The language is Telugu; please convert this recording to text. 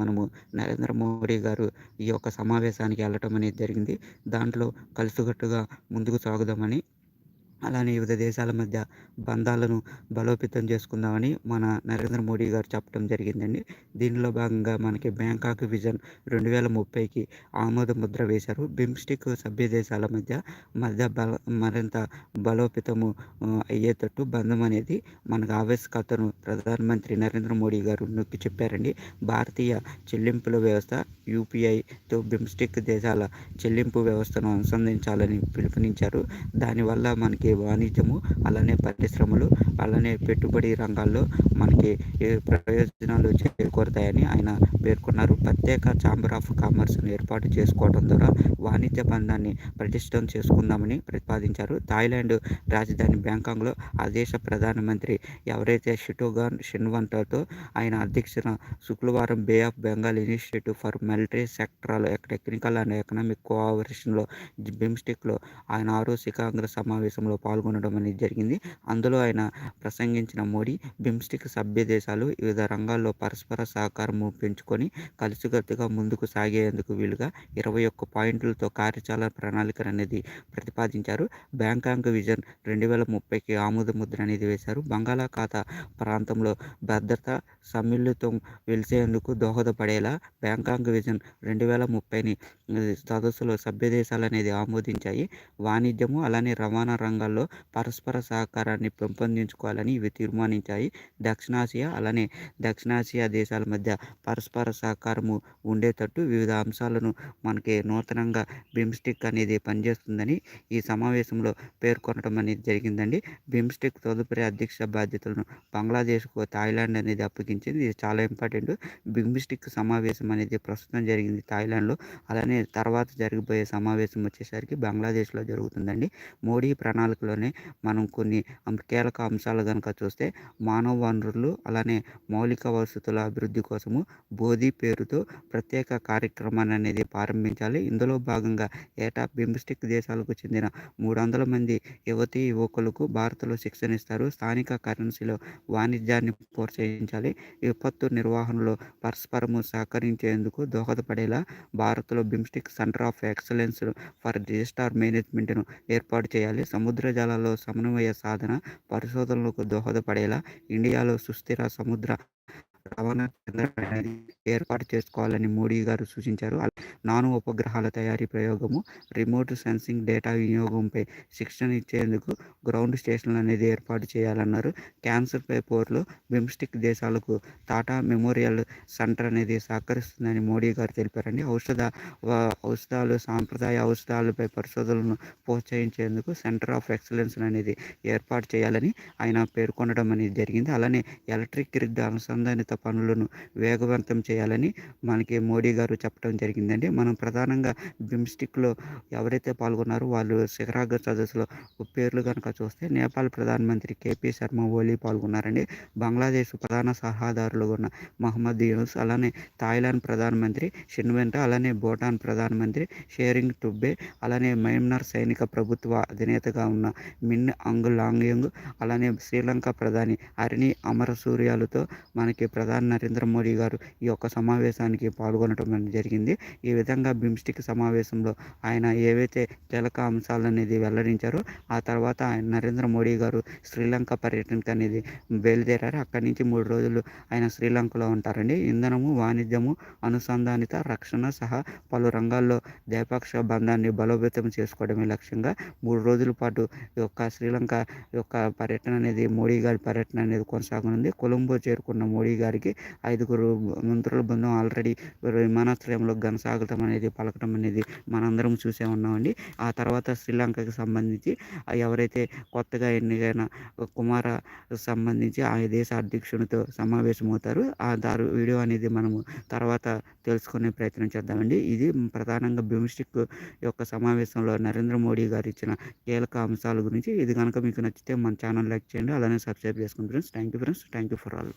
మనము నరేంద్ర మోడీ గారు ఈ యొక్క సమావేశానికి వెళ్ళటం అనేది జరిగింది. దాంట్లో కలిసికట్టుగా ముందుకు సాగుదామని అలానే వివిధ దేశాల మధ్య బంధాలను బలోపేతం చేసుకుందామని మన నరేంద్ర మోడీ గారు చెప్పడం జరిగిందండి. దీనిలో భాగంగా మనకి బ్యాంకాక్ విజన్ రెండు వేల ముప్పైకి ఆమోద ముద్ర వేశారు. బిమ్స్టిక్ సభ్య దేశాల మధ్య మధ్య బల మరింత బలోపేతము అయ్యేటట్టు బంధం అనేది మనకు ఆవశ్యకతను ప్రధానమంత్రి నరేంద్ర మోడీ గారు నొక్కి చెప్పారండి. భారతీయ చెల్లింపుల వ్యవస్థ యూపీఐతో బిమ్స్టిక్ దేశాల చెల్లింపు వ్యవస్థను అనుసంధించాలని పిలుపునిచ్చారు. దానివల్ల మనకి వాణిజ్యము అలానే పరిశ్రమలు అలానే పెట్టుబడి రంగాల్లో మనకి ప్రయోజనాలు చేకూరుతాయని ఆయన పేర్కొన్నారు. ప్రత్యేక ఛాంబర్ ఆఫ్ కామర్స్ను ఏర్పాటు చేసుకోవడం ద్వారా వాణిజ్య బంధాన్ని ప్రతిష్టం చేసుకుందామని ప్రతిపాదించారు. థాయిలాండ్ రాజధాని బ్యాంకాంగ్లో ఆ దేశ ప్రధానమంత్రి ఎవరైతే షిటోగాన్ షిన్వంటతో ఆయన అధ్యక్షన శుక్రవారం bay of Bengal initiative for military sectoral technical and economic కోఆపరేషన్లో బిమ్స్టిక్లో ఆయన ఆరో శిఖాంగ్ర సమావేశంలో పాల్గొనడం అనేది జరిగింది. అందులో ఆయన ప్రసంగించిన మోడీ బిమ్స్టిక్ సభ్య దేశాలు వివిధ రంగాల్లో పరస్పర సహకారము పెంచుకొని కలిసికట్టుగా ముందుకు సాగేందుకు వీలుగా ఇరవై ఒక్క పాయింట్లతో కార్యాచరణ ప్రణాళిక అనేది ప్రతిపాదించారు. బ్యాంకాంగ్ విజన్ రెండు వేల ముప్పైకి ఆమోద ముద్ర అనేది వేశారు. బంగాళాఖాత ప్రాంతంలో భద్రత సమ్మిళితం వెలిసేందుకు దోహదపడేలా బ్యాంకాంగ్ విజన్ రెండు వేల ముప్పైని సదస్సులో సభ్య దేశాలు అనేది ఆమోదించాయి. వాణిజ్యము అలానే రవాణా ప్రాంతాల్లో పరస్పర సహకారాన్ని పెంపొందించుకోవాలని ఇవి తీర్మానించాయి. దక్షిణాసియా అలానే దక్షిణాసియా దేశాల మధ్య పరస్పర సహకారము ఉండేటట్టు వివిధ అంశాలను మనకి నూతనంగా బిమ్స్టిక్ అనేది పనిచేస్తుందని ఈ సమావేశంలో పేర్కొనడం అనేది జరిగిందండి. బిమ్స్టిక్ తదుపరి అధ్యక్ష బాధ్యతలను బంగ్లాదేశ్కు థాయిలాండ్ అనేది అప్పగించింది. ఇది చాలా ఇంపార్టెంట్. బిమ్స్టిక్ సమావేశం అనేది ప్రస్తుతం జరిగింది థాయిలాండ్లో. అలానే తర్వాత జరగబోయే సమావేశం వచ్చేసరికి బంగ్లాదేశ్లో జరుగుతుందండి. మోడీ ప్రణాళిక ప్రణాళికలోనే మనం కొన్ని కీలక అంశాలు కనుక చూస్తే మానవ వనరులు అలానే మౌలిక వసతుల అభివృద్ధి కోసము బోధి పేరుతో ప్రత్యేక కార్యక్రమాన్ని అనేది ప్రారంభించాలి. ఇందులో భాగంగా ఏటా బిమ్స్టిక్ దేశాలకు చెందిన మూడు వందల మంది యువతీ యువకులకు భారత్లో శిక్షణ ఇస్తారు స్థానిక కరెన్సీలో వాణిజ్యాన్ని ప్రోత్సహించాలి. విపత్తు నిర్వహణలో పరస్పరము సహకరించేందుకు దోహదపడేలా భారత్లో BIMSTEC centre of excellence for disaster మేనేజ్మెంట్ను ఏర్పాటు చేయాలి. సముద్ర సముద్రజలాల్లో సమన్వయ సాధన పరిశోధనలకు దోహదపడేలా ఇండియాలో సుస్థిర సముద్ర రవాణా ఏర్పాటు చేసుకోవాలని మోడీ గారు సూచించారు. నాను ఉపగ్రహాల తయారీ ప్రయోగము రిమోట్ సెన్సింగ్ డేటా వినియోగంపై శిక్షణ ఇచ్చేందుకు గ్రౌండ్ స్టేషన్లు అనేది ఏర్పాటు చేయాలన్నారు. క్యాన్సర్పై పోర్లో బిమ్స్టిక్ దేశాలకు టాటా మెమోరియల్ సెంటర్ అనేది సహకరిస్తుందని మోడీ గారు తెలిపారండి. ఔషధ ఔషధాలు సాంప్రదాయ ఔషధాలపై పరిశోధనలను ప్రోత్సహించేందుకు సెంటర్ ఆఫ్ ఎక్సలెన్స్ అనేది ఏర్పాటు చేయాలని ఆయన పేర్కొనడం అనేది జరిగింది. అలానే ఎలక్ట్రిక్ గ్రిడ్ అనుసంధానిత పనులను వేగవంతం చేయాలని మనకి మోడీ గారు చెప్పడం జరిగిందండి. మనం ప్రధానంగా బిమ్స్టిక్లో ఎవరైతే పాల్గొన్నారో వాళ్ళు శిఖరాగ్ర సదస్సులో పేర్లు కనుక చూస్తే నేపాల్ ప్రధానమంత్రి కేపీ శర్మ ఓలీ పాల్గొన్నారండి. బంగ్లాదేశ్ ప్రధాన సలహాదారులు ఉన్న మహమ్మద్ యూనుస్ అలానే థాయిలాండ్ ప్రధానమంత్రి షిన్వెంట అలానే భూటాన్ ప్రధానమంత్రి షేరింగ్ టుబ్బే అలానే మయన్మార్ సైనిక ప్రభుత్వ అధినేతగా ఉన్న మిన్ అంగ్ లాంగ్యంగ్ అలానే శ్రీలంక ప్రధాని అరిని అమరసూర్యాలతో మనకి ప్రధాని నరేంద్ర మోడీ గారు ఈ యొక్క సమావేశానికి పాల్గొనడం అనేది జరిగింది. ఈ విధంగా బిమ్స్టిక్ సమావేశంలో ఆయన ఏవైతే కీలక అంశాలు అనేది వెల్లడించారో ఆ తర్వాత ఆయన నరేంద్ర మోడీ గారు శ్రీలంక పర్యటనకు అనేది బయలుదేరారు. అక్కడి నుంచి మూడు రోజులు ఆయన శ్రీలంకలో ఉంటారండి. ఇంధనము వాణిజ్యము అనుసంధానిత రక్షణ సహా పలు రంగాల్లో ద్వైపాక్ష బంధాన్ని బలోపేతం చేసుకోవడమే లక్ష్యంగా మూడు రోజుల పాటు ఈ యొక్క శ్రీలంక యొక్క పర్యటన అనేది మోడీ గారి పర్యటన అనేది కొనసాగనుంది. కొలంబో చేరుకున్న మోడీ గారికి ఐదుగురు మంత్రుల బృందం ఆల్రెడీ విమానాశ్రయంలో ఘనసాగతం అనేది పలకడం అనేది మనందరం చూసే ఉన్నామండి. ఆ తర్వాత శ్రీలంకకి సంబంధించి ఎవరైతే కొత్తగా ఎన్నికైన కుమార సంబంధించి ఆ దేశ అధ్యక్షునితో సమావేశమవుతారు ఆ దారు వీడియో అనేది మనము తర్వాత తెలుసుకునే ప్రయత్నం చేద్దామండి. ఇది ప్రధానంగా బిమ్స్టిక్ యొక్క సమావేశంలో నరేంద్ర మోడీ గారు ఇచ్చిన కీలక అంశాల గురించి. ఇది కనుక మీకు నచ్చితే మన ఛానల్ లైక్ చేయండి అలానే సబ్స్క్రైబ్ చేసుకోండి friends thank you friends thank you for all